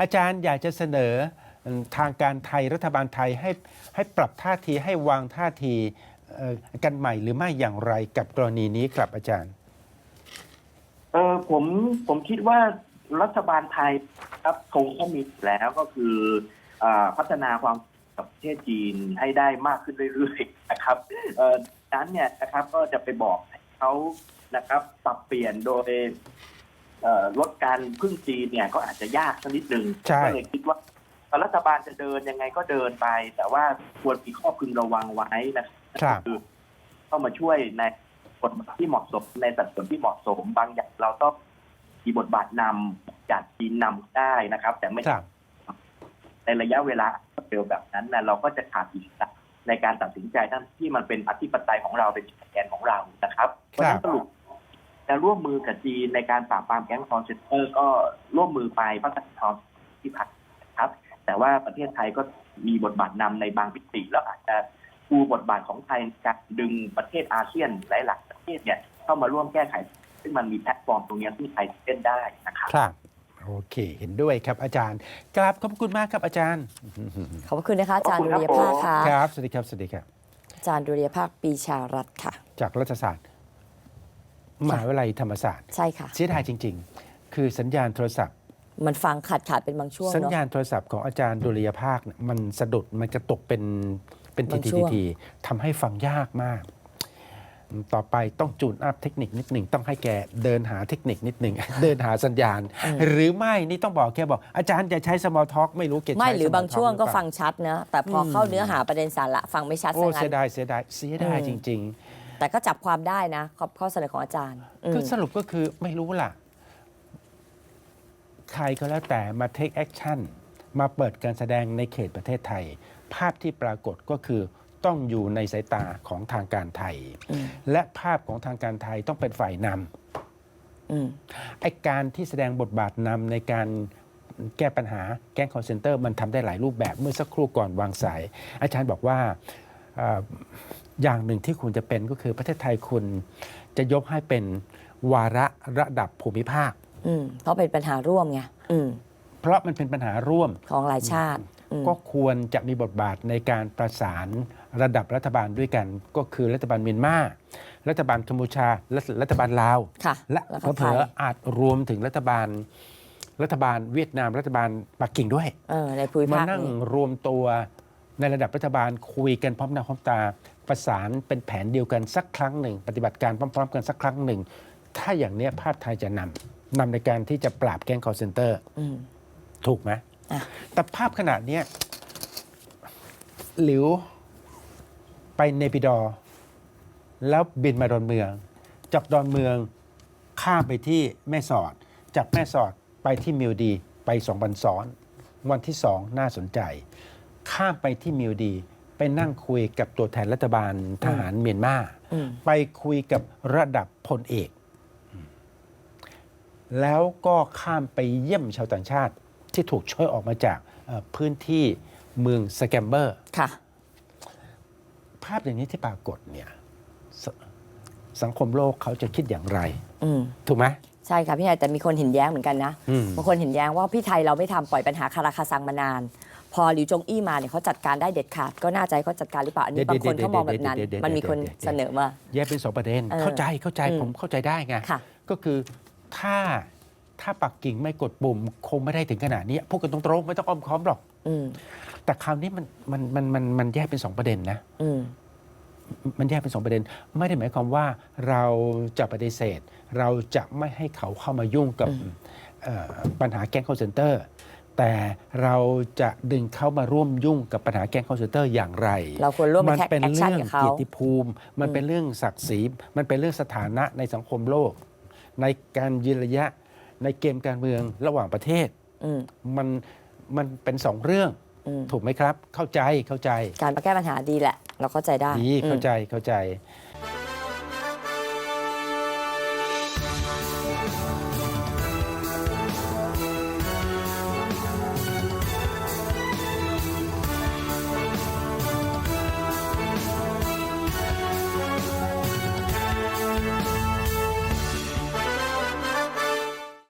อาจารย์อยากจะเสนอทางการไทยรัฐบาลไทยให้ให้ปรับท่าทีให้วางท่าทีกันใหม่หรือไม่อย่างไรกับกรณีนี้ครับอาจารย์เออผมผมคิดว่ารัฐบาลไทยครับคงต้องมีแล้วก็คืออพัฒนาความกับประเทศจีนให้ได้มากขึ้นเรื่อยๆนะครับเออนั้นเนี่ยนะครับก็จะไปบอกเขานะครับปรับเปลี่ยนโดย ลดการพึ่งจีนเนี่ยก็อาจจะยากสักนิดหนึ่งใช่ ก็เลยคิดว่ารัฐบาลจะเดินยังไงก็เดินไป แต่ว่าควรมีข้อพึงระวังไว้นะครับคือเข้ามาช่วยในบทบาทที่เหมาะสมในสัดส่วนที่เหมาะสมบางอย่างเราต้องมีบทบาทนำจากจีนนำได้นะครับ แต่ไม่ ครับ ในระยะเวลาเร็วแบบนั้นนะเราก็จะขาดอิสระในการตัดสินใจทั้งที่มันเป็นอธิปไตยของเราเป็นแกนของเรานะครับเพราะฉะนั้นสรุป จะร่วมมือกับจีนในการปราบปรามแก๊งคอนเซนเตอร์ก็ร่วมมือไปพัฒนาที่ผ่านนะครับ แต่ว่าประเทศไทยก็มีบทบาทนำในบางมิติแล้วอาจจะปูบทบาทของไทยในการดึงประเทศอาเซียนหลายๆประเทศเนี่ยเข้ามาร่วมแก้ไข ซึ่งมันมีแพลตฟอร์มตรงเนี้ยที่ไทยเล่นได้นะครับครับโอเค เห็นด้วยครับอาจารย์กราบขอบคุณมากครับอาจารย์ ขอบพระคุณนะคะอาจารย์ขอบดุคุณริครับยภาคค่ะครับ สวัสดีครับ สวัสดีครับ อาจารย์ดุริยภาคปีชารัฐค่ะ จากรัฐศาสตร์ มหาวิทยาลัยธรรมศาสตร์ใช่ค่ะ เสียดายจริง ๆ คือสัญญาณโทรศัพท์ มันฟังขาดขาดๆเป็นบางช่วงสัญเนาะ ญาณโทรศัพท์ของอาจารย์ดุริยภาคเนี่ยมันสะดุดมันกระตกเป็นเป็นทีบางทีช่วง ทีทำให้ฟังยากมาก ต่อไปต้องจูนอัพเทคนิคนิดหนึ่งต้องให้แกเดินหาเทคนิคนิดหนึ่ง เดินหาสัญญาณ หรือไม่นี่ต้องบอกแกบอก อาจารย์จะใช้ small talk ไม่รู้แกใช้ไม่หรือบาง small talk ช่วงก็รือเปล่า ฟังชัดนะ แต่พอเข้าเนื้อหาประเด็นสาระฟังไม่ชัดโอ้ซะงั้เสียน ดายเสียดายเสียดายอืจมริง แต่ก็จับความได้นะข้อข้อเสนอของอาจารย์อืๆมก็สรุปก็คือไม่รู้ล่ะ ใครก็แล้วแต่มา take action มาเปิดการแสดงในเขตประเทศไทย ภาพที่ปรากฏก็คือต้องอยู่ในสายตาของทางการไทย อืม และภาพของทางการไทยต้องเป็นฝ่ายนำอืมไอการที่แสดงบทบาทนำในการแก้ปัญหาแก๊งคอนเซนเตอร์มันทำได้หลายรูปแบบเมื่อสักครู่ก่อนวางสาย อาจารย์บอกว่าเอ่อ อย่างหนึ่งที่ควรจะเป็นก็คือประเทศไทยคุณจะยกให้เป็นวาระระดับภูมิภาค อืมเพราะเป็นปัญหาร่วมไงอืมเพราะมันเป็นปัญหาร่วมของหลายชาติอืมก็ควรจะมีบทบาทในการประสานระดับรัฐบาลด้วยกัน ก็คือรัฐบาลเมียนมารัฐบาลกัมพูชาและรัฐบาลลาวค่ะและแล้วก็เผไทลยอๆอาจรวมถึงรัฐบาลรัฐบาลเวียดนามรัฐบาลปักกิ่งด้วยเออในภูมิมาภาคนั่งนี้รวมตัว ในระดับรัฐบาลคุยกันพร้อมหน้าพร้อมตา ประสานเป็นแผนเดียวกันสักครั้งหนึ่ง ปฏิบัติการพร้อม ๆ กันสักครั้งหนึ่ง ถ้าอย่างเนี้ยภาพไทยจะนำนำในการที่จะปราบแก๊งคอร์เซนเตอร์ อืม ถูกไหมอะ แต่ภาพขนาดเนี้ยหลิวไปเนปิดอร์แล้วบินมาดอนเมือง จากดอนเมืองข้ามไปที่แม่สอด จากแม่สอดไปที่มิวดีไปสองวันซ้อน วันที่สองน่าสนใจ ข้ามไปที่มิวดี ไปนั่งคุยกับตัวแทนรัฐบาลทหารเมียนมาอืมไปคุยกับระดับพลเอก แล้วก็ข้ามไปเยี่ยมชาวต่างชาติที่ถูกช่วยออกมาจากเอ่อพื้นที่เมืองสแกมเบอร์ค่ะภาพอย่างนี้ที่ปรากฏเนี่ยสสังคมโลกเขาจะคิดอย่างไรอืมถูกไหม ใช่ค่ะพี่นายแต่มีคนเห็นแย้งเหมือนกันนะอืมบางคนเห็นแย้งว่าพี่ไทยเราไม่ทำปล่อยปัญหาคาราคาซังมานาน พอหลิวจงอี้มาเนี่ยเขาจัดการได้เด็ดขาดก็น่าจะให้เขาจัดการหรือเปล่าอันนี้บางคนเขามองแบบนั้น มันมีคนเสนอมาแยกเป็นสองประเด็นเออเข้าใจเข้าใจอืมผมเข้าใจได้ไงค่ะก็คือถ้าถ้าปักกิ่งไม่กดปุ่มคงไม่ได้ถึงขนาดนี้พูดกันตรงๆไม่ต้องอ้อมค้อมหรอกอืมแต่คราวนี้มันมันมันมันมันแยกเป็นสองประเด็นนะอื มมันแยกเป็นสองประเด็น ไม่ได้หมายความว่าเราจะปฏิเสธ เราจะไม่ให้เขาเข้ามายุ่งกับอืมเอ่อปัญหาแก๊งคอร์เซนเตอร์แต่เราจะดึงเขามาร่วมยุ่งกับปัญหาแก๊งคอร์เซนเตอร์อย่างไร เราควรร่วมมัแท็กเป็นแอคชั่นเรื่องกับเขาเกียรติภูมิ มันอืมเป็นเรื่องศักดิ์ศรี มันเป็นเรื่องสถานะในสังคมโลก ในการยืนระยะในเกมการเมืองระหว่างประเทศอืมมันมันเป็นสองเรื่องอืมถูกไหมครับ เข้าใจเข้าใจ การมาแก้ปัญหาดีแหละ เราเข้าใจได้ ดีอืมเข้าใจเข้าใจค